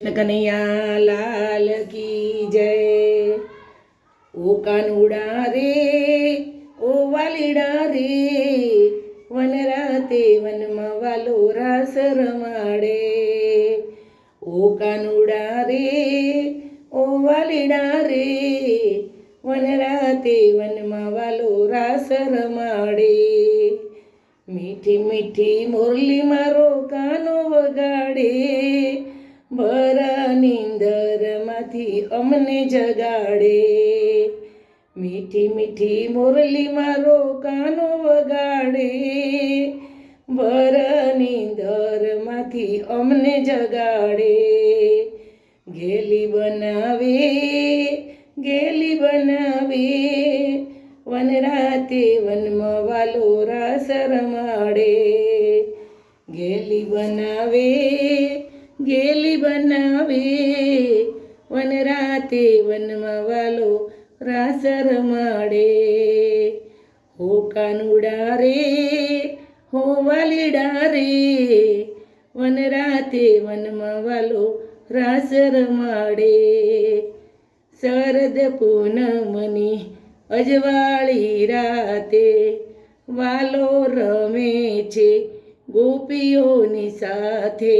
કનૈયા લાલ કી જય. ઓ કાનુડા રે, ઓ વાલીડા રે, વન રાતે વનમાં વાલો રાસ રમાડે. ઓ કાનુડા રે, ઓ વાલીડા રે, વન રાતે વનમાં વાલો રાસ રમાડે. મીઠી મીઠી મુરલી મારો કાનો વગાડે. ભરા નિંદરમાંથી અમને જગાડે. મીઠી મીઠી મુરલી મારો કાનો વગાડે. ભરા નિંદરમાંથી અમને જગાડે. ગેલી બનાવે ગેલી બનાવે. વન રાતે વનમાં વાલો રાસ રમાડે. ગેલી બનાવે, ગેલી બનાવે. વન રાતે વનમાં વાલો રાસ રમાડે હો કાનુડા રે હો વાલીડા રે વન રાતે વનમાં વાલો રાસ રમાડે શરદ પૂનમની અજવાળી રાતે વાલો રમે છે ગોપીઓની સાથે.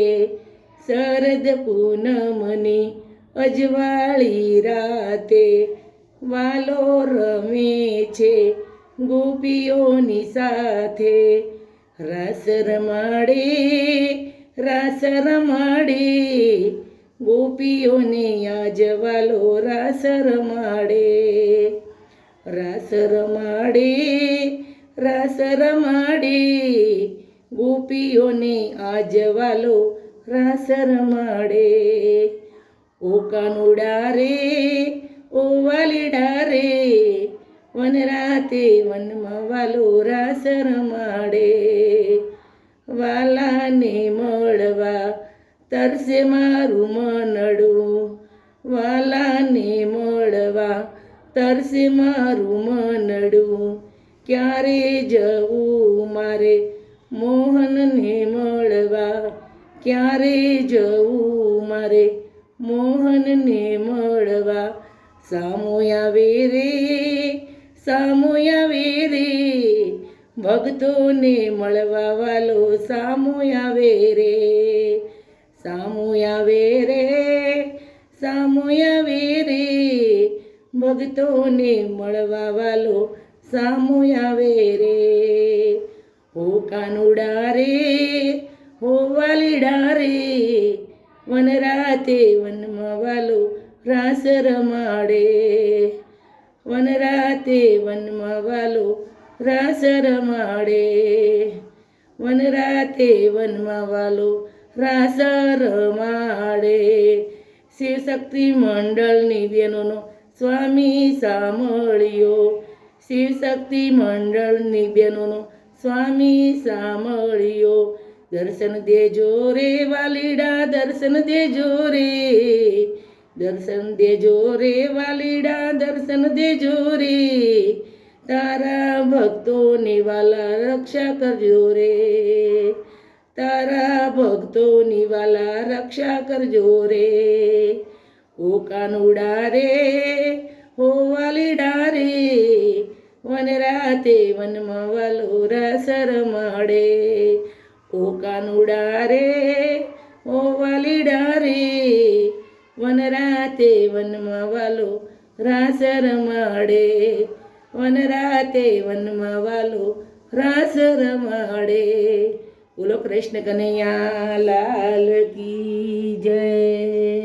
શરદ પૂનમની અજવાળી રાતે વાલો રમે છે ગોપીઓની સાથે. રાસ રમાડે રાસ રમાડે, ગોપીઓને આજવાલો રાસ રમાડે. રાસ રમાડે રાસ રમાડે, ગોપીઓને આજ વાલો રાસ રમાડે ઓ કાનુડા રે ઓ વાલીડા રે વન રાતે વનમાં વાલો રાસ રમાડે વાલાને મળવા તરસે મારું મનડું વાલાને મળવા તરસે મારું મનડું ક્યારે જવું મારે મોહનને મળવા ક્યારે જવું મારે મોહનને મળવા? સામોયા વેરે આવે વેરે ભક્તોને મળવા વાલો સામોયા વેરે રે. વેરે આવે વેરે ભક્તોને મળવા વાલો સામોયા વેરે હો કાનુડા રે વન રાતે વનમાં વાલો રાસ રમાડે. વન રાતે વનમાં વાલો રાસ રમાડે. વન રાતે વનમાં વાલો રાસ રમાડે. શિવશક્તિ મંડળની બહેનોનો સ્વામી સાંભળ્યો. શિવશક્તિ મંડળની બહેનોનો સ્વામી સાંભળ્યો. દર્શન દેજો રે વાલીડા, દર્શન દેજો રે. દર્શન દેજો રે વાલીડા, દર્શન દેજો રે. તારા ભક્તોની વાલા રક્ષા કરજો રે. તારા ભક્તોની વાલા રક્ષા કરજો રે. ઓ કાનુડા રે હો વાલીડા રે વન રાતે વનમાં વાલો રસ રમાડે ઓ કાનુડા રે ઓ વાલીડા રે વન રાતે વનમાં વાલો રાસ રમાડે વન રાતે વનમાં વાલો રાસ રમાડે બોલો કૃષ્ણ કનૈયા લાલ કી જય.